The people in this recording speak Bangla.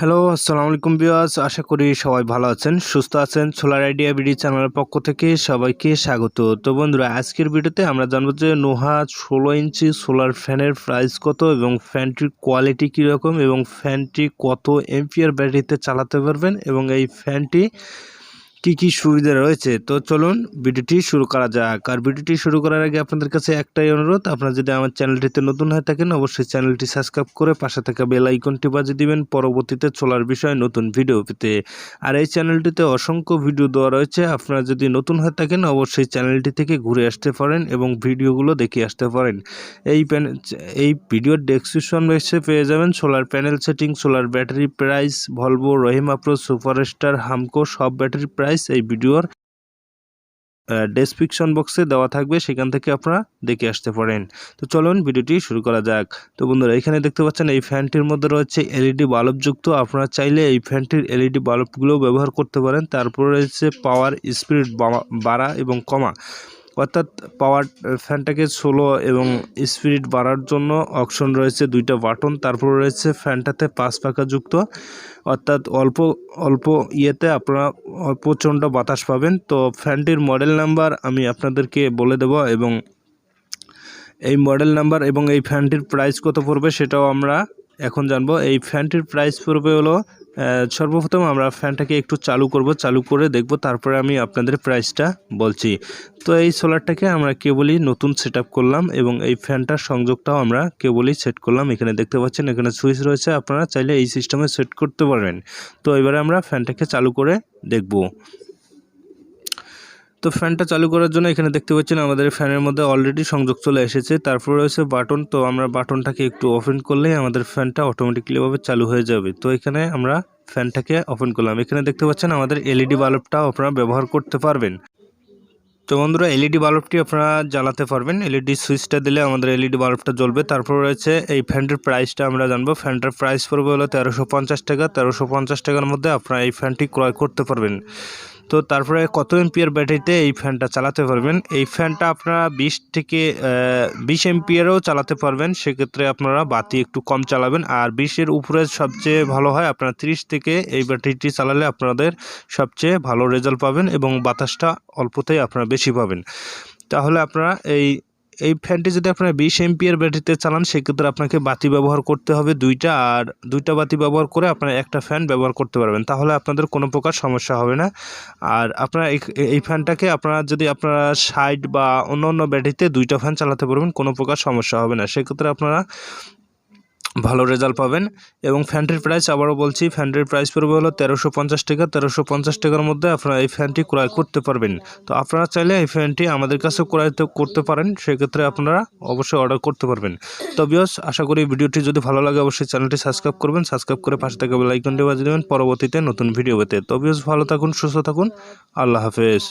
হ্যালো আসসালামু আলাইকুম বিয়াস আশা করি সবাই ভালো আছেন, সুস্থ আছেন। সোলার আইডিয়া বিডি চ্যানেলের পক্ষ থেকে সবাইকে স্বাগত। তো বন্ধুরা, আজকের ভিডিওতে আমরা জানব যে নোহা ষোলো ইঞ্চি সোলার ফ্যানের প্রাইস কত এবং ফ্যানটির কোয়ালিটি কীরকম এবং ফ্যানটি কত এমপিয়ার ব্যাটারিতে চালাতে পারবেন এবং এই ফ্যানটি কি কি সুবিধা রয়েছে? তো চলুন ভিডিওটি শুরু করা যাক। আর ভিডিওটি শুরু করার আগে আপনাদের কাছে একটাই অনুরোধ, আপনারা যদি আমার চ্যানেলটিতে নতুন হয়ে থাকেন, অবশ্যই চ্যানেলটি সাবস্ক্রাইব করে পাশে থাকা বেল আইকনটি বাজিয়ে দিবেন পরবর্তীতে চলার বিষয়ে নতুন ভিডিও পেতে। আর এই চ্যানেলটিতে অসংখ্য ভিডিও দেওয়া রয়েছে, আপনারা যদি নতুন হয়ে থাকেন, অবশ্যই চ্যানেলটি থেকে ঘুরে আসতে পারেন এবং ভিডিওগুলো দেখে আসতে পারেন। এই এই ভিডিওর ডেসক্রিপশন বক্সে পেয়ে যাবেন solar panel setting solar battery price Volvo Rahima pro superstar Hamko সব ব্যাটারি প্রাইস এই ভিডিওর ডেসক্রিপশন বক্সে দেওয়া থাকবে, সেখান থেকে আপনারা দেখে আসতে পারেন। তো চলুন ভিডিওটি শুরু করা যাক। তো বন্ধুরা, এখানে দেখতে পাচ্ছেন, এই ফ্যানটির মধ্যে রয়েছে এলইডি বাল্বযুক্ত। আপনারা চাইলে এই ফ্যানটির এলইডি বাল্বগুলোও ব্যবহার করতে পারেন। তারপর রয়েছে পাওয়ার স্পিড বাড়া এবং কমা। অর্থাৎ পাওয়ার ফ্যানটাকে স্লো এবং স্পিড বাড়ার জন্য অপশন রয়েছে দুইটা বাটন তারপর রয়েছে ফ্যানটাতে পাঁচ পাখা যুক্ত অর্থাৎ অল্প অল্প ইয়েতে আপনারা প্রচণ্ড বাতাস পাবেন। তো ফ্যানটির মডেল নাম্বার আমি আপনাদেরকে বলে দেব এবং এই মডেল নাম্বার এবং এই ফ্যানটির প্রাইস কত পড়বে সেটাও আমরা এখন জানব। এই ফ্যানটির প্রাইস পড়বে হলো সর্বপ্রথম আমরা ফ্যানটাকে একটু চালু করব, চালু করে দেখব, তারপরে আমি আপনাদের প্রাইসটা বলছি। তো এই সোলারটাকে আমরা কেবলই নতুন সেট করলাম এবং এই ফ্যানটার সংযোগটাও আমরা কেবলই সেট করলাম। এখানে দেখতে পাচ্ছেন, এখানে সুইচ রয়েছে, আপনারা চাইলে এই সিস্টেমে সেট করতে পারবেন। তো এবারে আমরা ফ্যানটাকে চালু করে দেখব। তো ফ্যানটা চালু করার জন্য এখানে দেখতে পাচ্ছেন আমাদের ফ্যানের মধ্যে অলরেডি সংযোগ চলে এসেছে। তারপর রয়েছে বাটন, তো আমরা বাটনটাকে একটু ওপেন করলেই আমাদের ফ্যানটা অটোমেটিকলিভাবে চালু হয়ে যাবে। তো এখানে আমরা ফ্যানটাকে ওপেন করলাম। এখানে দেখতে পাচ্ছেন আমাদের এলইডি বাল্বটাও আপনারা ব্যবহার করতে পারবেন। তো বন্ধুরা, এলইডি বাল্বটি আপনারা জ্বালাতে পারবেন। এলইডি সুইচটা দিলে আমাদের এলইডি বাল্বটা জ্বলবে। তারপর রয়েছে এই ফ্যানটির প্রাইসটা আমরা জানব। ফ্যানটার প্রাইস পড়বে হলো তেরোশো টাকা। তেরোশো টাকার মধ্যে আপনারা এই ফ্যানটি ক্রয় করতে পারবেন। তো তারপরে কত এমপিয়ার ব্যাটারিতে এই ফ্যানটা চালাতে পারবেন? এই ফ্যানটা আপনারা বিশ থেকে বিশ এমপিয়ারও চালাতে পারবেন। সেক্ষেত্রে আপনারা বাতি একটু কম চালাবেন। আর বিশের উপরে সবচেয়ে ভালো হয়, আপনারা ত্রিশ থেকে এই ব্যাটারিটি চালালে আপনাদের সবচেয়ে ভালো রেজাল্ট পাবেন এবং বাতাসটা অল্পতেই আপনারা বেশি পাবেন। তাহলে আপনারা এই এই ফ্যানটি যদি আপনারা বিশ এমপিয়ার ব্যাটারিতে চালান, সেক্ষেত্রে আপনাকে বাতি ব্যবহার করতে হবে দুইটা, আর দুইটা বাতি ব্যবহার করে আপনারা একটা ফ্যান ব্যবহার করতে পারবেন। তাহলে আপনাদের কোনো প্রকার সমস্যা হবে না। আর আপনারা এই ফ্যানটাকে আপনারা যদি আপনারা সাইড বা অন্য অন্য ব্যাটারিতে দুইটা ফ্যান চালাতে পারবেন, কোনো প্রকার সমস্যা হবে না। সেক্ষেত্রে আপনারা ভালো রেজাল্ট পাবেন। এবং ফ্যানটির প্রাইস আবারও বলছি ফ্যানটির প্রাইস পড়বে হলো তেরোশো পঞ্চাশ টাকা। তেরোশো পঞ্চাশ টাকার মধ্যে আপনারা এই ফ্যানটি ক্রয় করতে পারবেন। তো আপনারা চাইলে এই ফ্যানটি আমাদের কাছে ক্রয় করতে পারেন, সেক্ষেত্রে আপনারা অবশ্যই অর্ডার করতে পারবেন। তো বিয়স আশা করি ভিডিওটি যদি ভালো লাগে, অবশ্যই চ্যানেলটি সাবস্ক্রাইব করবেন। সাবস্ক্রাইব করে পাশে থাকা বেলাইকনটি বাজিয়ে দেবেন পরবর্তীতে নতুন ভিডিও পেতে। তো বিয়স ভালো থাকুন, সুস্থ থাকুন। আল্লাহ হাফেজ।